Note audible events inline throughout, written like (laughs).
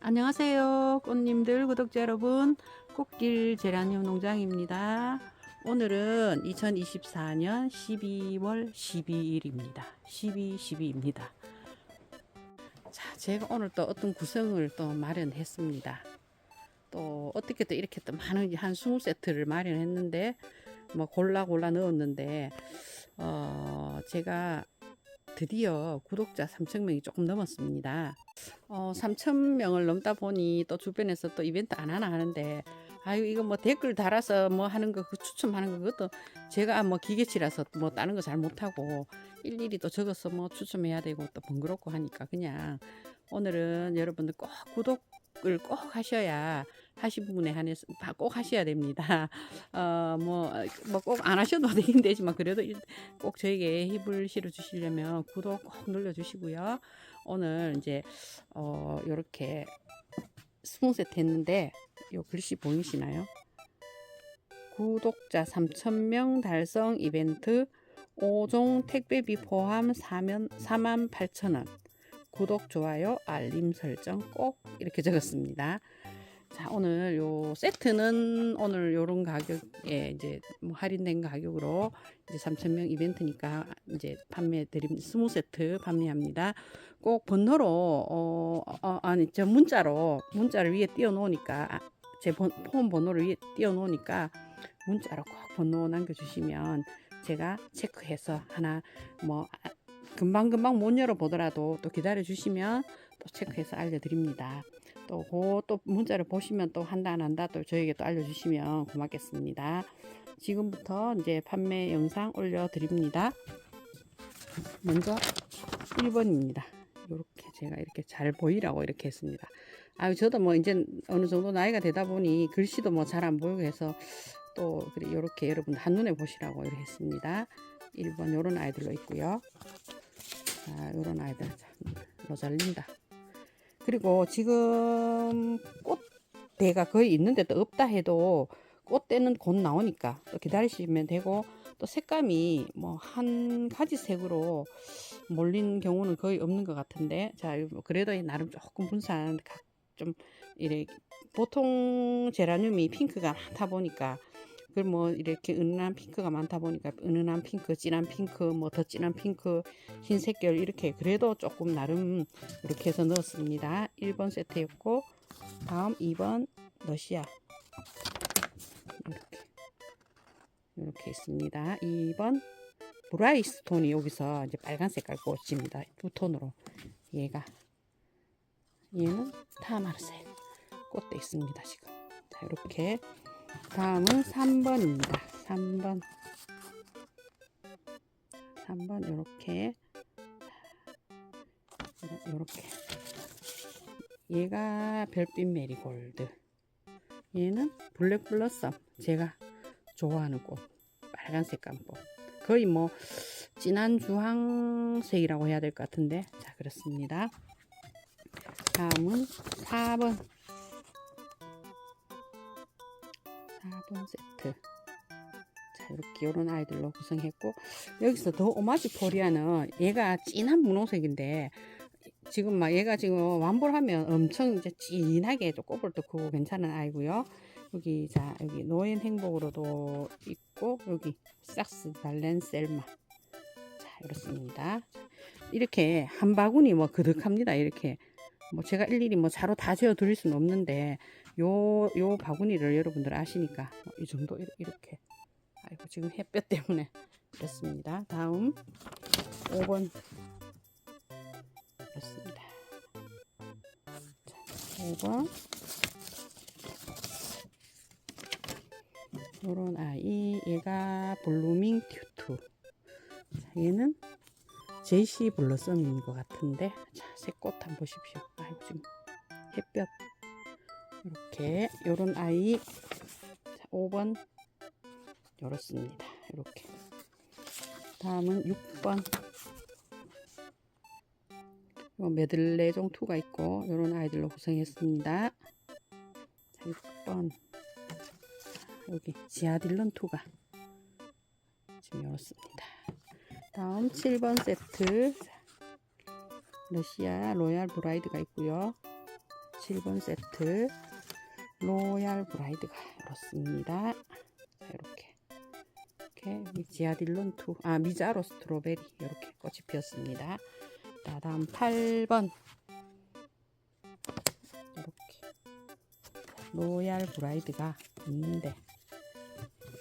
안녕하세요. 꽃님들, 구독자 여러분. 꽃길 제라늄 농장입니다. 오늘은 2024년 12월 12일입니다. 12, 12입니다. 자, 제가 오늘 또 어떤 구성을 또 마련했습니다. 또 어떻게 또 이렇게 또 많은 한 20세트를 마련했는데 뭐 골라 골라 넣었는데 어, 제가 드디어 구독자 3,000명이 조금 넘었습니다. 어, 3,000명을 넘다 보니 또 주변에서 또 이벤트 안 하나 하는데 아유 이거 뭐 댓글 달아서 뭐 하는 거 그 추첨하는 거 그것도 제가 뭐 기계치라서 뭐 다른 거 잘 못하고 일일이 또 적어서 뭐 추첨해야 되고 또 번거롭고 하니까 그냥 오늘은 여러분들 꼭 구독을 꼭 하셔야 하신 분에 한해서 다꼭 하셔야 됩니다. (laughs) 어 뭐 뭐 꼭 안 하셔도 (laughs) 되긴 되지만 그래도 일- 꼭 저에게 힘을 실어 주시려면 구독 꼭 눌러 주시고요. 오늘 이제 어 요렇게 스무 세트 했는데 요 글씨 보이시나요? 구독자 3,000명 달성 이벤트 5종 택배비 포함 4만 4만 8천 원 구독 좋아요 알림 설정 꼭 이렇게 적었습니다. 자 오늘 요 세트는 오늘 요런 가격에 이제 뭐 할인된 가격으로 이제 3,000명 이벤트니까 이제 판매 드림 20세트 판매합니다. 꼭 번호로 어, 어 아니 저 문자로 문자를 위에 띄워 놓으니까 아, 제 번, 폰 번호를 위에 띄워 놓으니까 문자로 꼭 번호 남겨 주시면 제가 체크해서 하나 뭐 아, 금방금방 못 열어 보더라도 또 기다려 주시면 또 체크해서 알려 드립니다. 또, 그, 또 문자를 보시면 또 한다 안 한다 또 저에게 또 알려주시면 고맙겠습니다. 지금부터 이제 판매 영상 올려드립니다. 먼저 1번입니다. 이렇게 제가 이렇게 잘 보이라고 이렇게 했습니다. 아유 저도 뭐 이제 어느 정도 나이가 되다 보니 글씨도 뭐 잘 안 보이고 해서 또 그래 이렇게 여러분 한눈에 보시라고 이렇게 했습니다. 1번 요런 아이들로 있고요. 자, 요런 아이들 로잘린다. 그리고 지금 꽃대가 거의 있는데 또 없다 해도 꽃대는 곧 나오니까 또 기다리시면 되고 또 색감이 뭐 한 가지 색으로 몰린 경우는 거의 없는 것 같은데 자 그래도 나름 조금 분산 각좀 이래 보통 제라늄이 핑크가 많다 보니까 그뭐 이렇게 은은한 핑크가 많다 보니까 은은한 핑크, 진한 핑크, 뭐 더 진한 핑크, 흰색 결 이렇게 그래도 조금 나름 이렇게 해서 넣었습니다. 1번 세트였고 다음 2번 러시아 이렇게 이렇게 있습니다. 2번 브라이스 톤이 여기서 이제 빨간 색깔 꽃입니다. 두 톤으로 얘가 얘는 타마르색 꽃도 있습니다. 지금 자 이렇게 다음은 3번입니다. 3번. 3번 이렇게. 이렇게. 얘가 별빛 메리골드. 얘는 블랙 블러썸 제가 좋아하는 꽃. 빨간 색 감 꽃. 거의 뭐 진한 주황색이라고 해야 될 것 같은데. 자 그렇습니다. 다음은 4번 4번 세트 자 이렇게 요런 아이들로 구성했고 여기서 더 오마지 코리아는 얘가 진한 분홍색인데 지금 막 얘가 지금 완볼하면 엄청 이제 진하게 또 꼽을 도 크고 괜찮은 아이고요. 여기 자 여기 노인 행복으로도 있고 여기 삭스 달렌 셀마 자 이렇습니다. 이렇게 한 바구니 뭐 그득합니다. 이렇게 뭐 제가 일일이 뭐 자로 다 재어 드릴 수는 없는데 요 요 바구니를 여러분들 아시니까 뭐이 정도 이렇- 이렇게. 아이고 지금 햇볕 때문에 그렇습니다. 다음 5번. 그렇습니다. 자, 5번. 요런 아이 얘가 블루밍 튜투. 자, 얘는 제시 블러썸인 것 같은데. 자 새꽃 한번 보십시오. 아이고 지금 햇볕 이렇게 요런 아이 자, 5번 요렇습니다. 이렇게. 다음은 6번. 요 메들레종 2가 있고 요런 아이들로 구성했습니다. 자, 6번. 여기 지아딜런 2가 지금 요렇습니다. 다음 7번 세트. 러시아 로얄 브라이드가 있고요. 7번 세트 로얄 브라이드가 이렇습니다. 자, 이렇게 이렇게 미지아딜론 투, 아 미자로 스트로베리 이렇게 꽃이 피었습니다. 자, 다음 8번 이렇게 로얄 브라이드가 있는데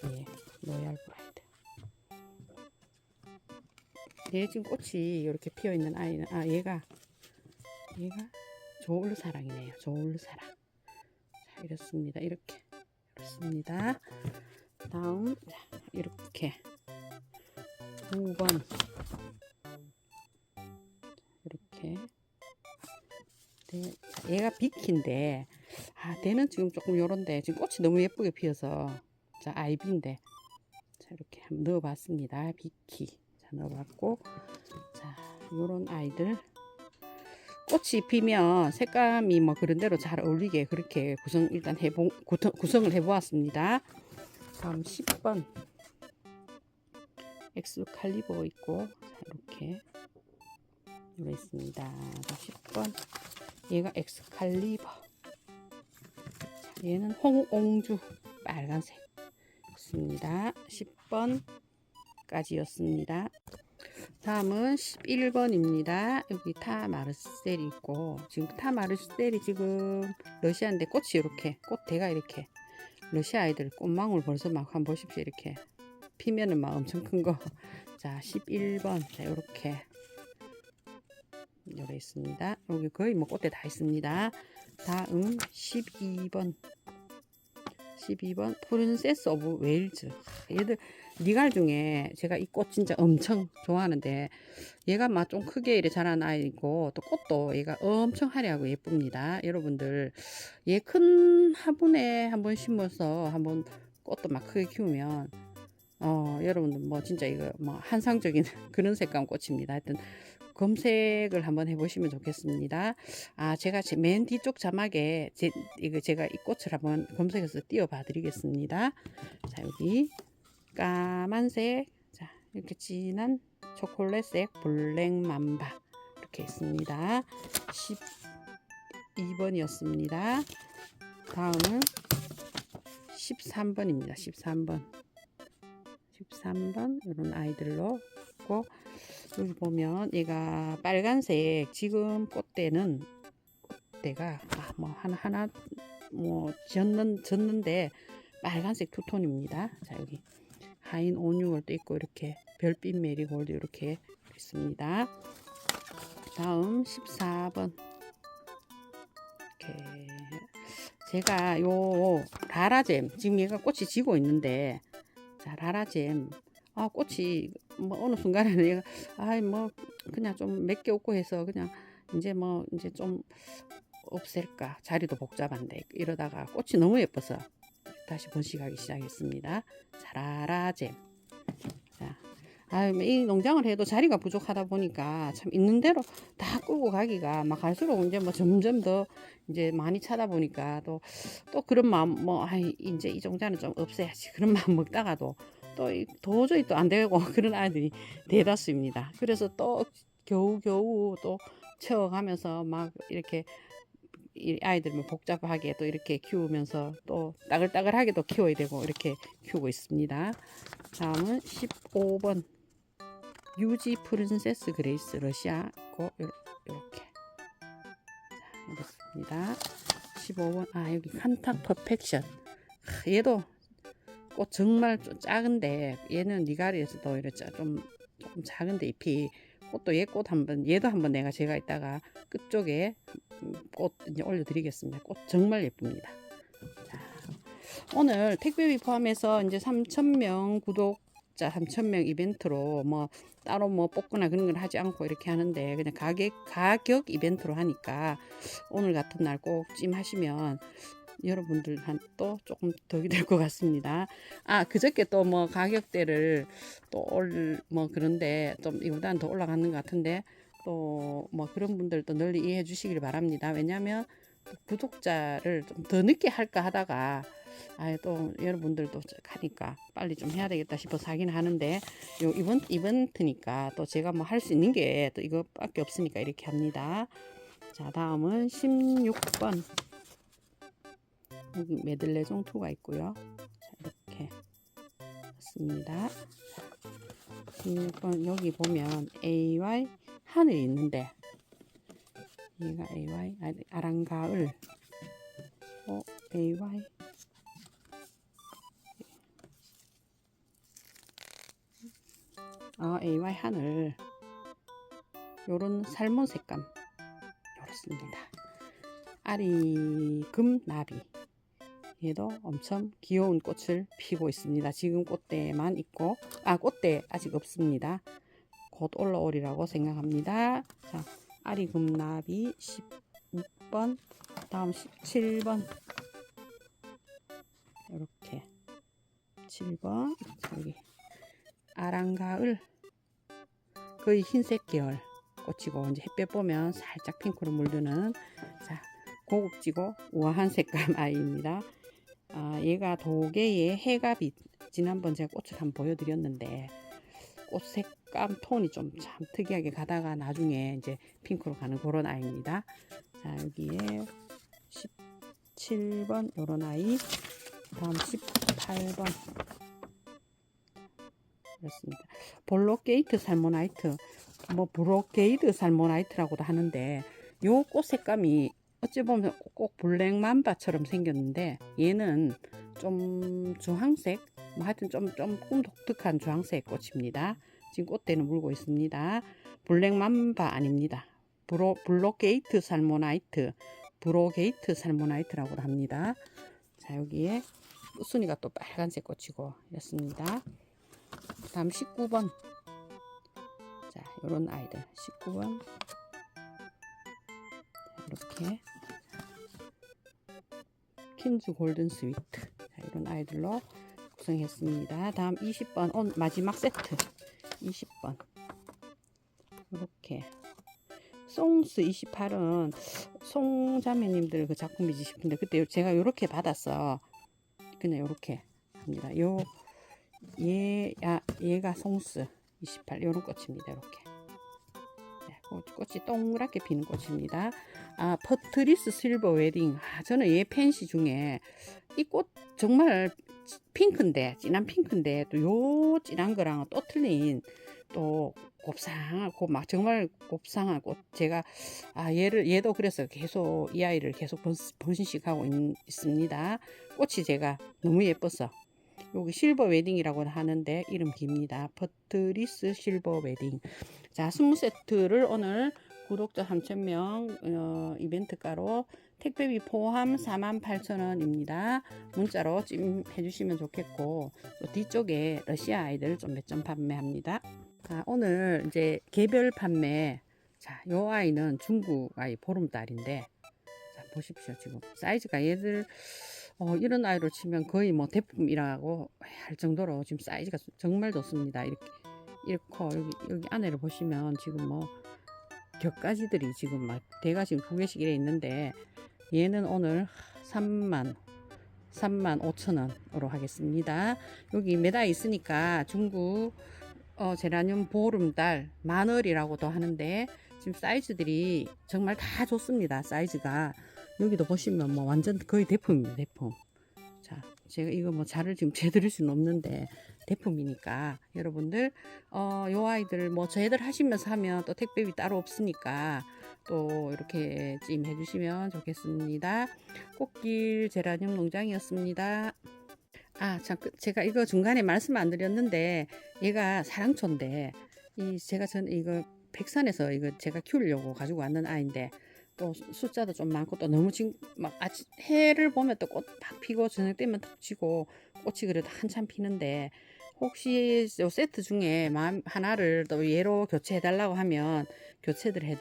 예, 로얄 브라이드. 얘 지금 꽃이 이렇게 피어 있는 아이는 아 얘가 얘가 조울사랑이네요. 조울사랑. 자, 이렇습니다. 이렇게. 이렇습니다. 다음 자, 이렇게. 9번. 이렇게. 네, 자, 얘가 비키인데 아 대는 지금 조금 요런데 지금 꽃이 너무 예쁘게 피어서 자 아이비인데. 자 이렇게 한번 넣어봤습니다. 비키. 자 넣어봤고. 자 요런 아이들 꽃이 피면 색감이 뭐 그런 대로 잘 어울리게 그렇게 구성 일단 해보 구성- 구성을 해보았습니다. 다음 10번. 엑스칼리버 있고 자 이렇게 이거 있습니다. 자, 10번. 얘가 엑스칼리버. 자, 얘는 홍옹주 빨간색. 있습니다. 10번까지였습니다 다음은 11번입니다 여기 타 마르셀이 있고 지금 타 마르셀이 지금 러시아인데 꽃이 이렇게 꽃대가 이렇게 러시아 아이들 꽃망울 벌써 막 한번 보십시오 이렇게 피면은 막 엄청 큰 거. (laughs) 자, 11번. 자, 요렇게. 요래 있습니다. 여기 거의 뭐 꽃대 다 있습니다. 다음 12번. 12번 프린세스 오브 웨일즈. 얘들 니갈 중에 제가 이 꽃 진짜 엄청 좋아하는데 얘가 막 좀 크게 이래 자란 아이고 또 꽃도 얘가 엄청 화려하고 예쁩니다. 여러분들 얘 큰 화분에 한번 심어서 한번 꽃도 막 크게 키우면 어 여러분들 뭐 진짜 이거 뭐 한상적인 (laughs) 그런 색감 꽃입니다. 하여튼 검색을 한번 해보시면 좋겠습니다. 아 제가 제 맨 뒤쪽 자막에 제 이거 제가 이 꽃을 한번 검색해서 띄워봐 드리겠습니다. 자 여기 까만색 자 이렇게 진한 초콜릿색 블랙 맘바 이렇게 있습니다. 12번이었습니다. 다음은 13번입니다. 13번. 13번 이런 아이들로 있고 여기 보면 얘가 빨간색 지금 꽃대는 꽃대가 아, 뭐 하나 하나 뭐 졌는 졌는데 빨간색 투톤입니다. 자 여기 하인 온유월도 있고 이렇게 별빛 메리골드 이렇게 있습니다. 다음 14번. 이렇게 제가 요 라라잼 지금 얘가 꽃이 지고 있는데 자 라라잼. 아 꽃이 뭐 어느 순간에는 (laughs) 얘가 아이 뭐 그냥 좀 몇 개 없고 해서 그냥 이제 뭐 이제 좀 없앨까? 자리도 복잡한데 이러다가 꽃이 너무 예뻐서 다시 번식하기 시작했습니다. 자 라라잼 자 아이 뭐이 농장을 해도 자리가 부족하다 보니까 참 있는 대로 다 끌고 가기가 막 갈수록 이제 뭐 점점 더 이제 많이 차다 보니까 또 또 그런 마음 뭐 아이 이제 이 종자는 좀 없애야지 그런 (laughs) 마음 먹다가도 또 이- 도저히 또 안 되고 (laughs) 그런 아이들이 대다수입니다. 그래서 또 겨우 겨우 또 채워가면서 막 이렇게 이 아이들 뭐 복잡하게 또 이렇게 키우면서 또 따글따글하게 또 키워야 되고 이렇게 키우고 있습니다. 다음은 15번 유지 프린세스 그레이스 러시아 고 이렇게 자, 이렇습니다. 15번 아 여기 칸타 퍼펙션 하, 얘도 꽃 정말 좀 작은데 얘는 니가리에서도 이렇게 좀 조금 작은데 잎이 꽃도 얘 꽃 한번 얘도 한번 내가 제가 이따가 끝쪽에 음, 꽃 이제 올려드리겠습니다. 꽃 정말 예쁩니다. 자, 오늘 택배비 포함해서 이제 3,000명 구독자 3,000명 이벤트로 뭐 따로 뭐 뽑거나 그런 걸 하지 않고 이렇게 하는데 그냥 가격 가격 이벤트로 하니까 오늘 같은 날 꼭 찜하시면 여러분들한테 조금 덕이 될 것 같습니다. 아 그저께 또 뭐 가격대를 또 올 뭐 그런데 좀 이보다는 더 올라가는 것 같은데 또 뭐 그런 분들도 널리 이해해 주시길 바랍니다. 왜냐하면 구독자를 좀 더 늦게 할까 하다가 아예 또 여러분들도 하니까 빨리 좀 해야 되겠다 싶어서 하긴 하는데 요 이번 이벤트니까 또 제가 뭐 할 수 있는 게 또 이거밖에 없으니까 이렇게 합니다. 자, 다음은 16번. 여기 메들레종 2가 있고요. 자, 이렇게 있습니다. 16번 여기 보면 AY 하늘이 있는데 얘가 AY 아, 아랑가을 어 AY 아 AY 하늘 요런 살몬 색감 요렇습니다. 아리 금 나비 얘도 엄청 귀여운 꽃을 피고 있습니다. 지금 꽃대만 있고 아 꽃대 아직 없습니다. 곧 올라오리라고 생각합니다. 자 아리금나비 16번 다음 17번. 이렇게. 7번. 여기. 아랑가을. 거의 흰색 계열. 꽃이고 이제 햇볕 보면 살짝 핑크로 물드는. 자 고급지고 우아한 색감 (laughs) 아이입니다. 아, 얘가 도개의 해갑이 지난번 제가 꽃을 한번 보여드렸는데 꽃색 감 톤이 좀 참 특이하게 가다가 나중에 이제 핑크로 가는 그런 아이입니다. 자 여기에 17번 요런 아이 다음 18번 그렇습니다. 볼로게이트 살모나이트 뭐 브로게이드 살모나이트라고도 하는데 요 꽃 색감이 어찌 보면 꼭 블랙 맘바처럼 생겼는데 얘는 좀 주황색 뭐 하여튼 좀 조금 독특한 주황색 꽃입니다. 지금 꽃대는 물고 있습니다. 블랙 맘바 아닙니다. 브로, 블로게이트 살모나이트 브로게이트 살모나이트라고 합니다. 자 여기에 꽃순이가 또 빨간색 꽃이고 이렇습니다. 다음 19번 자 요런 아이들 19번 이렇게 킨즈 골든 스위트 자, 이런 아이들로 구성했습니다. 다음 20번 온 마지막 세트 20번 이렇게 송스 28은 송자매님들 그 작품이지 싶은데 그때 제가 이렇게 받았어. 그냥 이렇게 합니다. 요 얘, 야, 얘가 송스 28 요런 꽃입니다. 이렇게 네, 꽃, 꽃이 동그랗게 피는 꽃입니다. 아 퍼트리스 실버 웨딩. 아, 저는 얘 펜시 중에 이 꽃 정말 핑크인데 진한 핑크인데 또 요 진한 거랑 또 틀린 또 곱상하고 막 정말 곱상한 꽃 제가 아 얘를 얘도 그래서 계속 이 아이를 계속 번, 번식하고 있, 있습니다. 꽃이 제가 너무 예뻐서 여기 실버 웨딩이라고 하는데 이름 깁니다. 퍼트리스 실버 웨딩. 자, 20세트를 오늘 구독자 3,000명 어, 이벤트가로 택배비 포함 48,000원입니다. 문자로 찜해 주시면 좋겠고 또 뒤쪽에 러시아 아이들 좀 몇 점 판매합니다. 자, 오늘 이제 개별 판매 자, 요 아이는 중국 아이 보름달인데 자, 보십시오. 지금 사이즈가 얘들 어, 이런 아이로 치면 거의 뭐 대품이라고 할 정도로 지금 사이즈가 정말 좋습니다. 이렇게 이렇게 여기 여기 안에를 보시면 지금 뭐 격가지들이 지금 막 대가 지금 두 개씩 이래 있는데 얘는 오늘 3만 3만 5천 원으로 하겠습니다. 여기 메다 있으니까 중국 어, 제라늄 보름달 만월이라고도 하는데 지금 사이즈들이 정말 다 좋습니다. 사이즈가 여기도 보시면 뭐 완전 거의 대품입니다. 대품. 자, 제가 이거 뭐 자를 지금 (laughs) 재드릴 수는 없는데 대품이니까 여러분들 어, 요 아이들 뭐 저희들 하시면서 하면 또 택배비 따로 없으니까 또 이렇게 찜해 주시면 좋겠습니다. 꽃길 제라늄 농장이었습니다. 아, 참, 그 제가 이거 중간에 말씀 안 드렸는데, 얘가 사랑초인데, 이, 제가 전 이거 백산에서 이거 제가 키우려고 가지고 왔는 아이인데, 또 숫자도 좀 많고, 또 너무 지금 막 아침, 해를 보면 또 꽃 막 피고, 저녁 때면 탁 지고, 꽃이 그래도 한참 피는데, 혹시 요 세트 중에 하나를 또 얘로 교체해 달라고 하면 교체를 해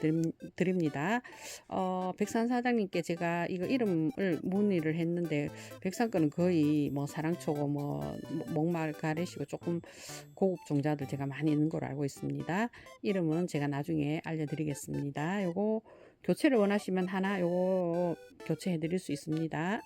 드립니다. 어, 백산 사장님께 제가 이거 이름을 문의를 했는데 백산 거는 거의 뭐 사랑초고 뭐 목말 가래시고 조금 고급 종자들 제가 많이 있는 걸로 알고 있습니다. 이름은 제가 나중에 알려드리겠습니다. 요거 교체를 원하시면 하나 요거 교체해 드릴 수 있습니다.